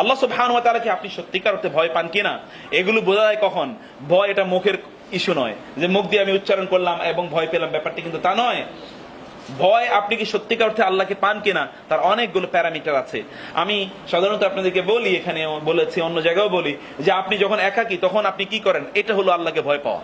আল্লাহ সুবহান ওয়া তাআলাকে আপনি সত্যিকার অর্থে ভয় পান কিনা, এগুলো বোঝা যায় কখন? ভয় এটা মুখের ইস্যু নয়। যে মুখ দিয়ে আমি উচ্চারণ করলাম এবং ভয় পেলাম, ব্যাপারটি কিন্তু তা নয়। ভয় আপনি কি সত্যিকার অর্থে আল্লাহকে পান কিনা, তার অনেকগুলো প্যারামিটার আছে। আমি সাধারণত আপনাদেরকে বলি, এখানে বলেছি, অন্য জায়গায়ও বলি, যে আপনি যখন একাকী, তখন আপনি কি করেন? এটা হলো আল্লাহকে ভয় পাওয়া।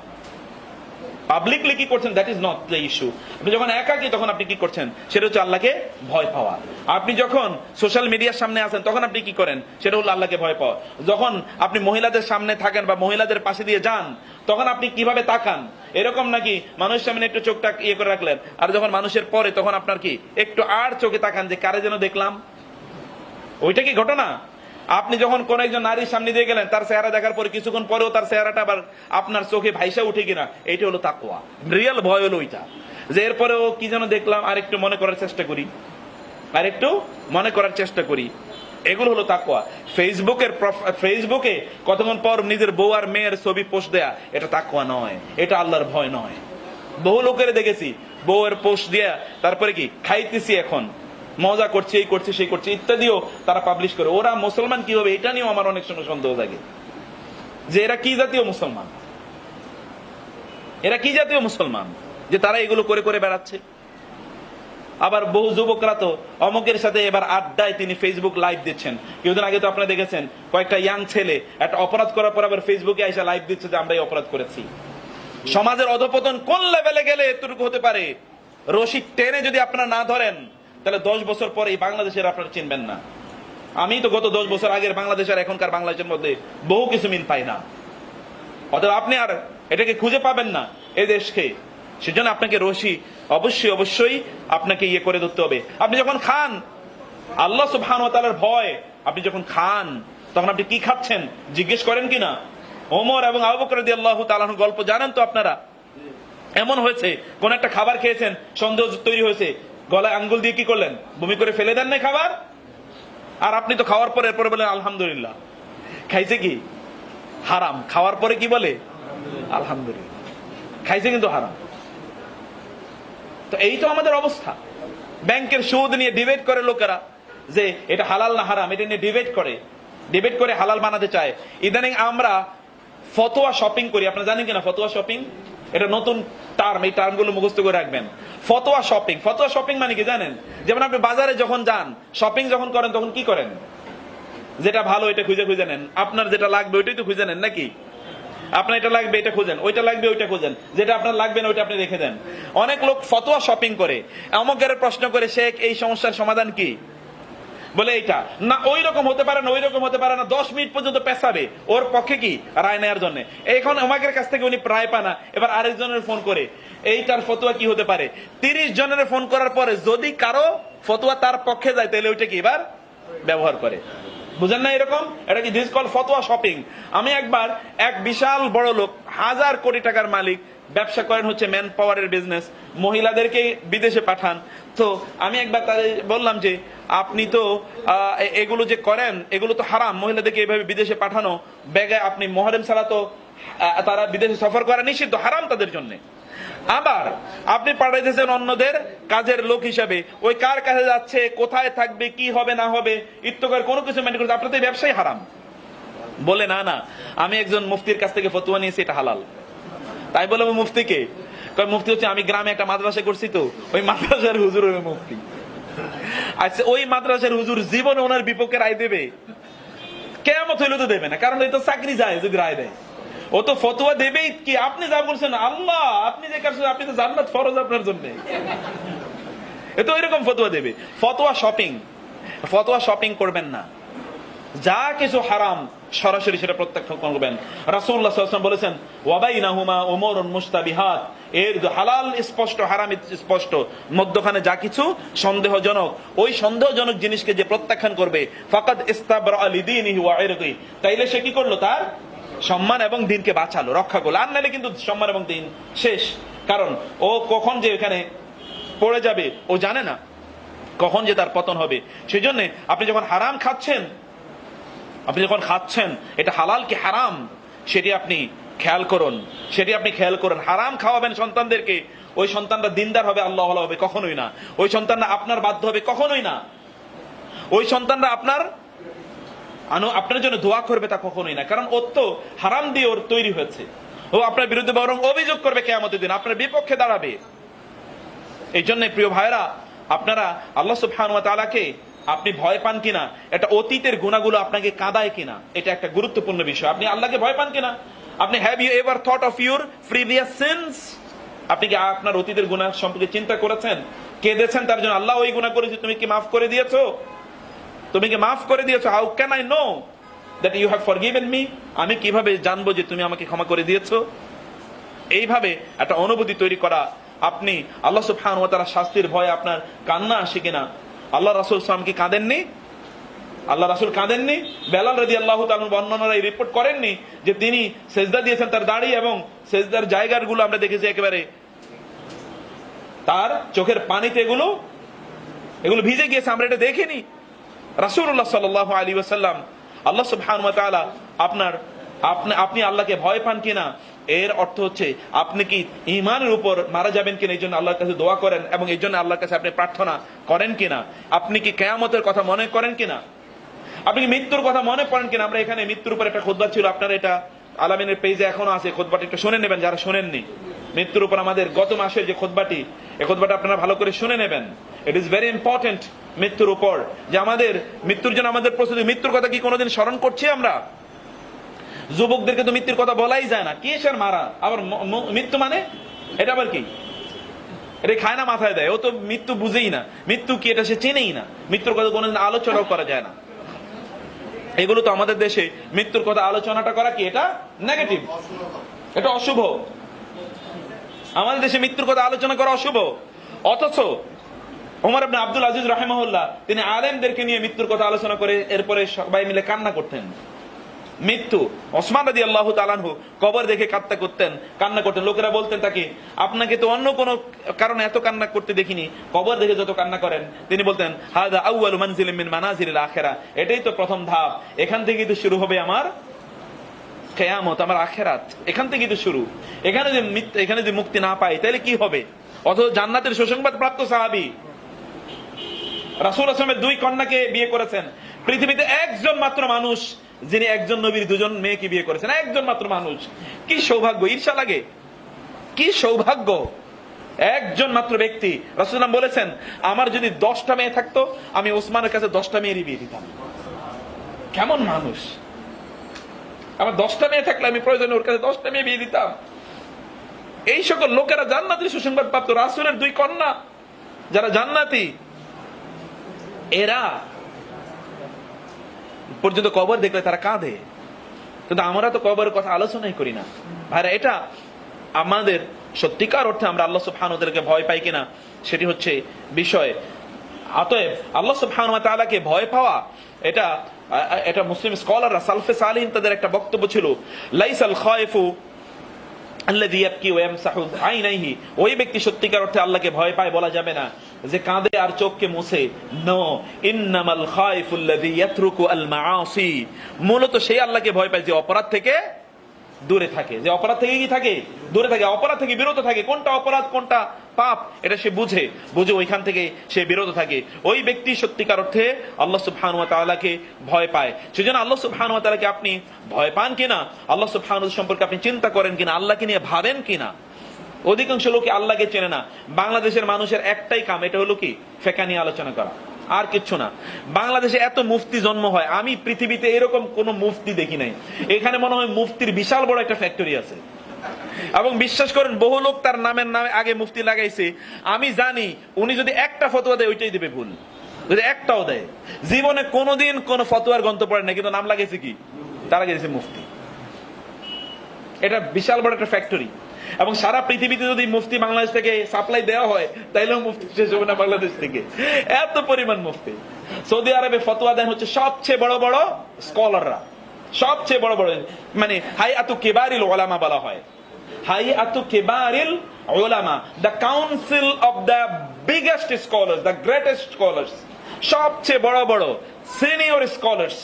পাবলিকলি কি করছেন that is not the issue আপনি যখন একাকী তখন আপনি কি করছেন? সেটা হচ্ছে আল্লাহকে ভয় পাওয়া। আপনি যখন সোশ্যাল মিডিয়ার সামনে আসেন তখন আপনি কি করেন? সেটা হলো আল্লাহকে ভয় পাওয়া। যখন আপনি মহিলাদের সামনে থাকেন বা মহিলাদের পাশে দিয়ে যান, তখন আপনি কীভাবে তাকান? এরকম নাকি মানুষ সামনে একটু চোখটা ইয়ে করে রাখলেন, আর যখন মানুষের পরে, তখন আপনার কি একটু আর চোখে তাকান যে, কারে যেন দেখলাম? ওইটা কি ঘটনা? আপনি যখন কোন একজন নারীর সামনে দিয়ে গেলেন, তার চেহারা দেখার পরে কিছুক্ষণ পরেও তার চেহারাটা আবার আপনার চোখে ভাইসা উঠে কিনা, এইটা হলো তাকোয়া রিয়েল ভয় হলো ওইটা যে এরপরেও কি যেন দেখলাম আর একটু মনে করার চেষ্টা করি। আর একটু মনে করার চেষ্টা করি। এগুলো হলো তাকোয়া ফেসবুকের ফেসবুকে কতক্ষণ পর নিজের বউ আর মেয়ের ছবি পোস্ট দেয়া, এটা তাকোয়া নয়। এটা আল্লাহর ভয় নয়। বহু লোকের দেখেছি, বউয়ের পোস্ট দেয়া তারপরে কি, খাইতেছি এখন। মজা করছে, এই করছে, সেই করছে ইত্যাদিও তারা পাবলিশ করে। ওরা মুসলমান কি হবে এটা নিয়েও আমার অনেক সময় সন্দেহ থাকে যে এরা কি জাতীয় মুসলমান? এরা কি জাতীয় মুসলমান? যে তারা এগুলো করে করে বেড়াচ্ছে। আবার বহু যুবকরা তো অমকের সাথে এবার আড্ডায় তিনি ফেসবুক লাইভ দিচ্ছেন। কিছুদিন আগে তো আপনারা দেখেছেন, কয়েকটা ইয়াং ছেলে একটা অপরাধ করার পর আবার ফেসবুকে এসে লাইভ দিচ্ছে যে আমরা এই অপরাধ করেছি। সমাজের অধপতন কোন লেভেলে গেলে এতটুকু হতে পারে? রশি টেনে যদি আপনারা না ধরেন তাহলে দশ বছর পরে এই বাংলাদেশের আপনারা চিনবেন না। আমি তো গত দশ বছর আগের বাংলাদেশ আর এখনকার বাংলাদেশের মধ্যে বহু কিছু মিল পাই না। অতএব আপনি আর এটাকে খুঁজে পাবেন না এই দেশকে। সেজন্য আপনাকে রশি অবশ্যই অবশ্যই আপনাকে ইয়ে করে ধরতে হবে। আপনি যখন খান, আল্লাহ সুবহান ওয়া তাআলার ভয়, আপনি যখন খান, তখন আপনি কি খাচ্ছেন জিজ্ঞেস করেন কিনা ওমর এবং আবু বকর রাদিয়াল্লাহু তাআলার গল্প জানেন তো আপনারা? এমন হয়েছে, কোন একটা খাবার খেয়েছেন, সন্দেহ তৈরি হয়েছে গলায় আঙ্গুল দিয়ে কি করলেন? বমি করে ফেলে দেন না খাবার? আর আপনি তো খাওয়ার পরে এরপরে বলেন, আলহামদুলিল্লাহ। খাইছে কি? হারাম। খাওয়ার পরে কি বলে? আলহামদুলিল্লাহ। খাইছে কিন্তু হারাম। তো এই তো আমাদের অবস্থা। ব্যাংকের সুদ নিয়ে ডিবেট করে লোকেরা যে এটা হালাল না হারাম, এটা নিয়ে ডিবেট করে। ডিবেট করে হালাল বানাতে চায়। ইদানিং আমরা ফতোয়া শপিং করি। আপনারা জানেন কিনা ফতোয়া শপিং এটা নতুন টার্ম এই টার্মগুলো মুখস্থ করে রাখবেন। ফতোয়া শপিং। ফতোয়া শপিং মানে কি জানেন? যেমন আপনি বাজারে যখন যান, শপিং যখন করেন, তখন কি করেন? যেটা ভালো এটা খুঁজে খুঁজে নেন। আপনার যেটা লাগবে ওইটাই তো খুঁজে নেন নাকি? আপনার এটা লাগবে, এটা খুঁজেন। ওইটা লাগবে, ওইটা খুঁজেন। যেটা আপনার লাগবে না, ওইটা আপনি রেখে দেন। অনেক লোক ফতোয়া শপিং করে। অমকের প্রশ্ন করে, শেখ, এই সমস্যার সমাধান কি? বলে এইটা। না ওই রকম হতে পারে না ওই রকম হতে পারে না, দশ মিনিট পর্যন্ত পেছাবে ওর পক্ষে কি? রায় নেওয়ার জন্য। এখন আমাদের কাছ থেকে উনি প্রায় পানা এবার আরেকজনের ফোন করে। এইটার ফতোয়া কি হতে পারে? তিরিশ জনের ফোন করার পরে যদি কারও ফতোয়া তার পক্ষে যায়, তাহলে ওইটা কি এবার ব্যবহার করে। বুঝেন না এরকম? এটা কি দিস কল ফতোয়া শপিং আমি একবার এক বিশাল বড় লোক, হাজার কোটি টাকার মালিক, ব্যবসা করেন হচ্ছে ম্যান পাওয়ারের বিজনেস মহিলাদেরকে বিদেশে পাঠান। তো আমি একবার তাদের বললাম যে আপনি তো এগুলো যে করেন, এগুলো তো হারাম। মহিলাদেরকে এইভাবে বিদেশে পাঠানো, ব্যাগে আপনি মহরম ছাড়া তো তারা বিদেশে সফর করা নিষিদ্ধ, হারাম তাদের জন্য। আবার আপনি পাঠাইতেছেন অন্যদের কাজের লোক হিসাবে। ওই কার কাছে যাচ্ছে, কোথায় থাকবে, কি হবে, না হবে ইত্যকার কোনো কিছু মেনে করতে এই ব্যবসায় হারাম। বলে, না না, আমি একজন মুফতির কাছ থেকে ফতুয়া নিয়েছি, এটা হালাল। তাই বলে মুফতিকে কয়, মুফতি হচ্ছে, আমি গ্রামে একটা মাদ্রাসা করছি তো। ওই মাদ্রাসার হুজুর ওই মুফতি। আচ্ছা ওই মাদ্রাসার হুজুর জীবনে ওনার বিপক্ষে রায় দেবে? কেমত হইলে তো দেবে না, কারণ এই তো চাকরি যায় যদি রায় দেয়। ও তো ফতোয়া দেবেই কি? আপনি যা বলছেন, আল্লাহ, আপনি যে কাজ আপনি তো জান্নাত ফরজ আপনার জন্য। এ তো এরকম ফতোয়া দেবে। ফতোয়া শপিং। ফতোয়া শপিং করবেন না। যা কিছু হারাম, সরাসরি সেটা প্রত্যক্ষ করবেন। ওয়াসাল্লাম বলেছেন ওয়াবাইনাহুমা উমরুন মুস্তাবিহাত এর হালাল স্পষ্ট, হারাম স্পষ্ট। মধ্যখানে যা কিছু সন্দেহজনক। ওই সন্দেহজনক জিনিসকে যে প্রত্যাখ্যান করবে, ফাকাদ ইস্তাবরা ওয়া ইরদি। তাইলে সে কি করল তার? সম্মান এবং দিনকে বাঁচালো, রক্ষা করল। আর নাহলে কিন্তু সম্মান এবং দিন শেষ। কারণ ও কখন যে এখানে পড়ে যাবে, ও জানে না কখন যে তার পতন হবে। সেই জন্য আপনি যখন হারাম খাচ্ছেন, আপনি যখন খাচ্ছেন, এটা হালাল কি হারাম, সেটি আপনি খেয়াল করুন, সেটি আপনি খেয়াল করুন। হারাম খাওয়াবেন সন্তানদেরকে, ওই সন্তানরা দিনদার হবে, আল্লাহ হবে, কখনোই না। ওই সন্তানরা আপনার বাধ্য হবে, কখনোই না। ওই সন্তানরা আপনার আপনার জন্য দোয়া করবে তা কখনোই না। কারণ ওর তো হারাম দিয়ে ওর তৈরি হয়েছে। ও আপনার বিরুদ্ধে বরং অভিযোগ করবে কেয়ামতের দিন, আপনার বিপক্ষে দাঁড়াবে। এই জন্য, প্রিয় ভাইরা আপনারা আল্লাহ ওয়া আপনি ভয় পান কিনা, এটা অতীতের গুণাগুলো আপনাকে কাঁদায় কিনা, এটা একটা গুরুত্বপূর্ণ বিষয়। আপনি আল্লাহকে ভয় পান কিনা? আপনি have you ever thought of your previous sins আপনি কি আপনার অতীতের গুনাহ সম্পর্কে চিন্তা করেছেন? কেঁদেছেন তার জন্য আল্লাহ ওই গুণা করেছে। তুমি কি মাফ করে দিয়েছ? তুমি কি মাফ করে দিয়েছ? How can I know that you have forgiven me আমি কীভাবে জানব যে তুমি আমাকে ক্ষমা করে দিয়েছ? এইভাবে একটা অনুভূতি তৈরি করা। আপনি আল্লাহ সুবহান ওয়া তাআলা শাস্তির ভয়ে আপনার কান্না আসে কিনা? আল্লাহ রাসূল সাল্লাম কি কাঁদেননি? আল্লাহ রাসূল কাঁদেননি। বেলাল রাদিয়াল্লাহু তাআলা বর্ণনারা এই রিপোর্ট করেননি যে তিনি সেজদা দিয়েছেন তার দাড়ি এবং সেজদার জায়গাগুলো আমরা দেখেছি একেবারে তার চোখের পানিতে এগুলো এগুলো ভিজে গিয়েছে, আমরা এটা দেখিনি। রাসূলুল্লাহ সাল্লাল্লাহু আলাইহি ওয়াসাল্লাম, আল্লাহ সুবহানাহু ওয়া আপনার, আপনি আপনি আল্লাহকে ভয় পান কিনা, এর অর্থ হচ্ছে আপনি কি ইমানের উপর মারা যাবেন কিনা, এই জন্য আল্লাহর কাছে দোয়া করেন এবং এই জন্য আল্লাহর কাছে আপনি প্রার্থনা করেন কিনা, আপনি কি কেয়ামতের কথা মনে করেন কিনা? আপনি কি মৃত্যুর কথা মনে পড়েন কিনা? আমরা এখানে মৃত্যুর উপর একটা খোদবা ছিল। আপনার এটা আলামিনের পেজে এখনও আছে। খোদবাটি একটু শুনে নেবেন, যারা শোনেননি। মৃত্যুর উপর আমাদের গত মাসের যে খোদবাটি এই খোদবাটা আপনারা ভালো করে শুনে নেবেন। ইট ইজ ভেরি ইম্পর্টেন্ট মৃত্যুর উপর, যে আমাদের মৃত্যুর জন্য আমাদের প্রস্তুতি। মৃত্যুর কথা কি কোনোদিন স্মরণ করছি আমরা? যুবকদেরকে তো মৃত্যুর কথা বলাই যায় না। কি এসের মারা? আবার মৃত্যু মানে? এটা আবার কি? এটা খায় না, মাথায় দেয়। ও তো মৃত্যু বুঝেই না। মৃত্যু কি এটা সে চেনেই না? মৃত্যুর কথা কোনোদিন আলোচনাও করা যায় না। এগুলো তো আমাদের দেশে মৃত্যুর কথা আলোচনাটা করা কি? এটা নেগেটিভ এটা অশুভ। আমাদের দেশে মৃত্যুর কথা আলোচনা করা অশুভ। অথচ ওমর আব্দুল আব্দুল আজিজ রাহেমহল্লা তিনি আলেমদেরকে নিয়ে মৃত্যুর কথা আলোচনা করে এরপরে সবাই মিলে কান্না করতেন। মৃত্যু। ওসমান রাদি আল্লাহ তালানহু কবর দেখে কান্না করতেন কান্না করতেন। লোকেরা বলতেন তাকে, আপনাকে তো অন্য কোনো কারণে এত কান্না করতে দেখিনি। কবর দেখে যত কান্না করেন, তিনি বলতেন মানজিল মিন মানাজিল আখেরা। এটাই তো প্রথম ধাপ। এখান থেকেই তো শুরু হবে আমার কেয়ামত, আমার আখেরাত। এখান থেকেই তো শুরু। এখানে মৃত্যু- এখানে যদি মুক্তি না পাই, তাহলে কি হবে? অথচ জান্নাতের সুসংবাদ প্রাপ্ত সাহাবি রাসুল আসলামের দুই কন্যাকে বিয়ে করেছেন। পৃথিবীতে একজন মাত্র মানুষ যিনি একজন নবীর দুজন মেয়েকে বিয়ে করেছেন, একজন মাত্র মানুষ। কি সৌভাগ্য, ঈর্ষা লাগে। কি সৌভাগ্য, একজন মাত্র ব্যক্তি। রাসুলাম বলেছেন, আমার যদি দশটা মেয়ে থাকতো, আমি ওসমানের কাছে দশটা মেয়েরই বিয়ে দিতাম। কেমন মানুষ। আমার দশটা মেয়ে থাকলে আমি প্রয়োজনে ওর কাছে দশটা মেয়ে বিয়ে দিতাম। এই সকল লোকেরা জান্নাতের সুসংবাদ প্রাপ্ত রাসুলের দুই কন্যা, যারা জান্নাতি, এরা পর্যন্ত কবর দেখলে তারা কাঁদে। কিন্তু আমরা তো কবরের কথা আলোচনাই করি না। ভাইরা, এটা আমাদের সত্যিকার অর্থে আমরা আল্লাহ সুবহানুদেরকে ভয় পাই কিনা, সেটি হচ্ছে বিষয়। অতএব আল্লাহ সুবহান তাআলাকে ভয় পাওয়া, এটা এটা মুসলিম স্কলাররা সালফে সালিন তাদের একটা বক্তব্য ছিল, লাইসাল খায়ফু আল্লাযী ইয়াবকি ওয়া ইয়ামসাহু আইনাইহি। ওই ব্যক্তি সত্যিকার অর্থে আল্লাহকে ভয় পায় বলা যাবে না। যে কাঁদে আর চোখকে মুছে। ইন্নামাল খায়ফুল্লাযী ইয়াতরুকু আল মাআসি। মূলত সেই আল্লাহকে ভয় পায় যে অপরাধ থেকে দূরে থাকে। যে অপরাধ থেকে কি থাকে? দূরে থাকে। অপরাধ থেকে বিরত থাকে। কোনটা অপরাধ, কোনটা পাপ, এটা সে বুঝে। বুঝে ওইখান থেকে সে বিরত থাকে। ওই ব্যক্তি সত্যিকার অর্থে আল্লাহ সুবহানাহু ওয়া তাআলাকে ভয় পায়। সেজন্য আল্লাহ সুবহানাহু ওয়া তাআলাকে আপনি ভয় পান কিনা? আল্লাহ সুবহানাহু সম্পর্কে আপনি চিন্তা করেন কিনা? আল্লাহকে নিয়ে ভাবেন কিনা? অধিকাংশ লোকে আল্লাহকে চেনে না। বাংলাদেশের মানুষের একটাই কাম, এটা হলো কি? ফেকা নিয়ে আলোচনা করা। আর কিচ্ছু না। বাংলাদেশে এত মুফতি জন্ম হয়, আমি পৃথিবীতে এরকম কোন মুফতি দেখি নাই। এখানে মনে হয় মুফতির বিশাল বড় একটা ফ্যাক্টরি আছে। এবং বিশ্বাস করেন, বহু লোক তার নামের নামে আগে মুফতি লাগাইছে। আমি জানি, উনি যদি একটা ফতোয়া দেয়, ওইটাই দেবে ভুল। যদি একটাও দেয়। জীবনে কোনোদিন কোন ফতোয়ার গন্ত পড়ে না, কিন্তু নাম লাগাইছে কি? তারা গেছে মুফতি। এটা বিশাল বড় একটা ফ্যাক্টরি এবং সারা পৃথিবীতে যদি মুফতি বাংলাদেশ থেকে সাপ্লাই দেওয়া হয়, তাইলেও মুফতি শেষ হবে না বাংলাদেশ থেকে। এত পরিমাণ মুফতি। সৌদি আরবে ফতোয়া দেন হচ্ছে সবচেয়ে বড় বড় স্কলাররা সবচেয়ে বড় বড় মানে হাই আতু কেবারিল ওলামা বলা হয়। হাই আতু কেবারিল ওলামা the council of the biggest scholars the greatest scholars সবচেয়ে বড় বড় সিনিয়র স্কলার্স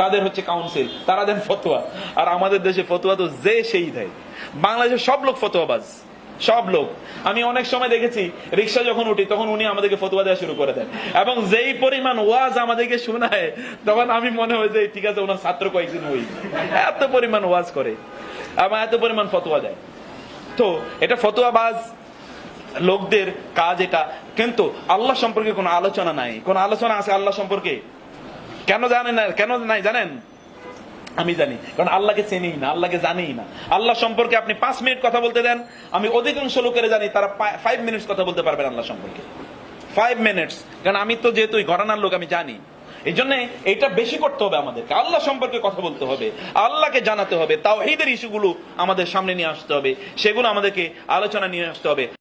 তাদের হচ্ছে কাউন্সিল তারা দেন ফতোয়া। আর আমাদের দেশে ফতোয়া তো যে সেই দেয়। বাংলাদেশের সব লোক ফতোয়াবাজ, সব লোক। আমি অনেক সময় দেখেছি, রিক্সা যখন উঠি, তখন উনি আমাদেরকে ফতুয়া দেওয়া শুরু করে দেন। এবং যেই পরিমাণ ওয়াজ আমাদেরকে শোনায়, তখন আমি মনে হয় যে, ঠিক আছে, ওনার ছাত্র কয়েকদিন হই এত পরিমাণ ওয়াজ করে, এবং এত পরিমাণ ফতোয়া দেয়। তো, এটা ফতোয়াবাজ লোকদের কাজ এটা। কিন্তু আল্লাহ সম্পর্কে কোনো আলোচনা নাই। কোন আলোচনা আছে আল্লাহ সম্পর্কে? কেন জানেন না কেন নাই জানেন? আমি জানি, কারণ আল্লাহকে চেনেই না, আল্লাহকে জানেই না। আল্লাহ সম্পর্কে আপনি পাঁচ মিনিট কথা বলতে দেন, আমি অধিকাংশ লোকের জানি, তারা ফাইভ মিনিটস কথা বলতে পারবেন আল্লাহ সম্পর্কে। ফাইভ মিনিটস কারণ আমি তো যেহেতু ঘরানার লোক, আমি জানি। এই জন্য এটা বেশি করতে হবে আমাদেরকে। আল্লাহ সম্পর্কে কথা বলতে হবে, আল্লাহকে জানাতে হবে তাও এইদের ইস্যুগুলো আমাদের সামনে নিয়ে আসতে হবে, সেগুলো আমাদেরকে আলোচনা নিয়ে আসতে হবে।